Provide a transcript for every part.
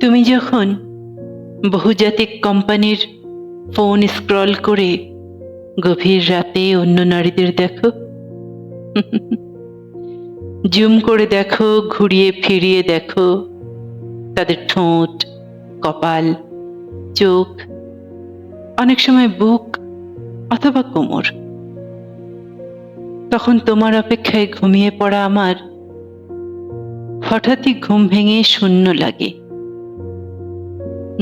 তুমি যখন বহুজাতিক কোম্পানির ফোন স্ক্রল করে গভীর রাতে অন্য নারীদের দেখো, জুম করে দেখো, ঘুরিয়ে ফিরিয়ে দেখো, তাদের ঠোঁট, কপাল, চোখ, অনেক সময় বুক অথবা কোমর। তখন তোমার অপেক্ষায় ঘুমিয়ে পড়া আমার হঠাৎই ঘুম ভেঙে শূন্য লাগে।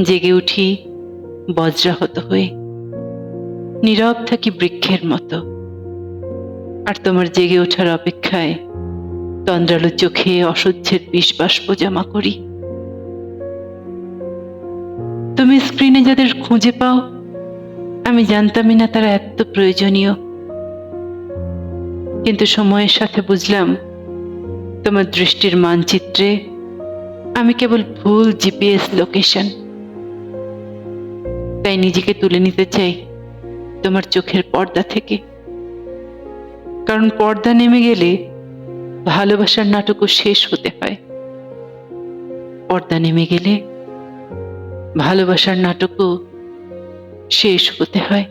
জেগে উঠি, বজ্রাহত হয়ে। নীরব থাকি বৃক্ষের মতো। আর তোমার জেগে ওঠার অপেক্ষায় তন্দ্রালু চোখে অসহ্যের বিষ বাষ্প জমা করি। তুমি স্ক্রিনে যাদের খুঁজে পাও, আমি জানতামই না তারা এত প্রয়োজনীয়। কিন্তু সময়ের সাথে বুঝলাম, তোমার দৃষ্টির মানচিত্রে আমি কেবল ভুল জিপিএস লোকেশন তাই নিজেকে তুলে নিতে চাই তোমার চোখের পর্দা থেকে। কারণ পর্দা নেমে গেলে ভালোবাসার নাটকও শেষ হতে হয়। পর্দা নেমে গেলে ভালোবাসার নাটকও শেষ হতে হয়।